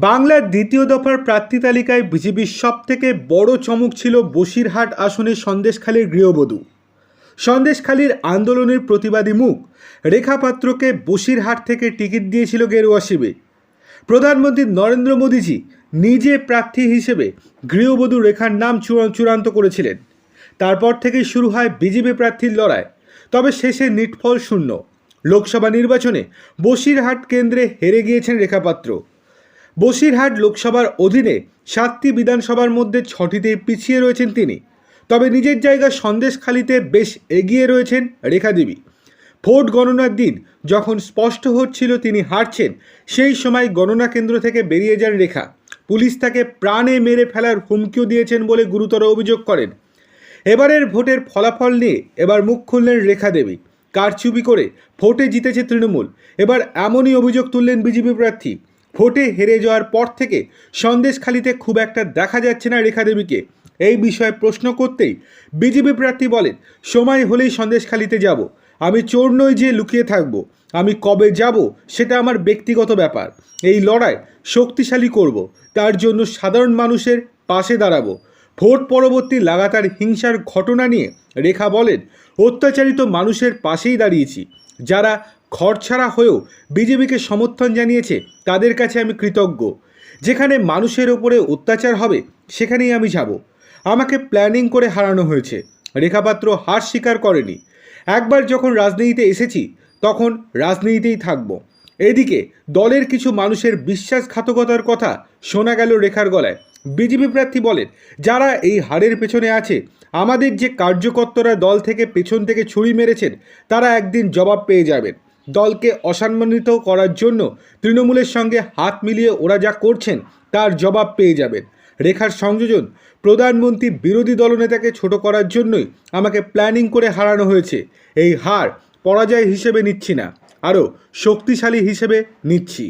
বাংলার দ্বিতীয় দফার প্রার্থী তালিকায় বিজেপির সবথেকে বড় চমক ছিল বসিরহাট আসনের সন্দেশখালীর গৃহবধূ। সন্দেশখালীর আন্দোলনের প্রতিবাদী মুখ রেখা পাত্রকে বসিরহাট থেকে টিকিট দিয়েছিল গেরুয়া শিবির। প্রধানমন্ত্রী নরেন্দ্র মোদীজি নিজে প্রার্থী হিসেবে গৃহবধূ রেখার নাম চূড়া- চূড়ান্ত করেছিলেন। তারপর থেকেই শুরু হয় বিজেপি প্রার্থীর লড়াই। তবে শেষে নিটফল শূন্য। লোকসভা নির্বাচনে বসিরহাট কেন্দ্রে হেরে গিয়েছেন রেখাপাত্র বসিরহাট লোকসভার অধীনে সাতটি বিধানসভার মধ্যে ছটিতেই পিছিয়ে রয়েছেন তিনি। তবে নিজের জায়গা সন্দেশখালিতে বেশ এগিয়ে রয়েছেন রেখাদেবী। ভোট গণনার দিন যখন স্পষ্ট হচ্ছিল তিনি হারছেন, সেই সময় গণনা কেন্দ্র থেকে বেরিয়ে যান রেখা। পুলিশ তাকে প্রাণে মেরে ফেলার হুমকিও দিয়েছেন বলে গুরুতর অভিযোগ করেন। এবারের ভোটের ফলাফল নিয়ে এবার মুখ খুললেন রেখা দেবী কারচুপি করে ভোটে জিতেছে তৃণমূল। এবার এমনই অভিযোগ তুললেন বিজেপি প্রার্থী। ভোটে হেরে যাওয়ার পর থেকে সন্দেশখালিতে খুব একটা দেখা যাচ্ছে না রেখা দেবীকে। এই বিষয়ে প্রশ্ন করতেই বিজেপি প্রার্থী বলেন, সময় হলেই সন্দেশখালিতে যাব। আমি চোর নই যে লুকিয়ে থাকব। আমি কবে যাব সেটা আমার ব্যক্তিগত ব্যাপার। এই লড়াই শক্তিশালী করব। তার জন্য সাধারণ মানুষের পাশে দাঁড়াবো। ভোট পরবর্তী লাগাতার হিংসার ঘটনা নিয়ে রেখা বলেন, অত্যাচারিত মানুষের পাশেই দাঁড়িয়েছি। যারা ঘরছাড়া হয়েও বিজেপিকে সমর্থন জানিয়েছে, তাদের কাছে আমি কৃতজ্ঞ। যেখানে মানুষের ওপরে অত্যাচার হবে, সেখানেই আমি যাব। আমাকে প্ল্যানিং করে হারানো হয়েছে। রেখাপাত্র হার স্বীকার করেনি। একবার যখন রাজনীতিতে এসেছি, তখন রাজনীতিতেই থাকব। এদিকে দলের কিছু মানুষের বিশ্বাসঘাতকতার কথা শোনা গেল রেখার গলায়। বিজেপি প্রার্থী বলেন, যারা এই হারের পেছনে আছে, আমাদের যে কার্যকর্তারা দল থেকে পেছন থেকে ছুরি মেরেছেন, তারা একদিন জবাব পেয়ে যাবেন। দলকে অসম্মানিত করার জন্য তৃণমূলের সঙ্গে হাত মিলিয়ে ওরা যা করছেন, তার জবাব পেয়ে যাবেন। রেখার সংযোজন, প্রধানমন্ত্রী বিরোধী দলনেতাকে ছোট করার জন্যই আমাকে প্ল্যানিং করে হারানো হয়েছে। এই হার পরাজয় হিসেবে নিচ্ছি না, আরও শক্তিশালী হিসেবে নিচ্ছি।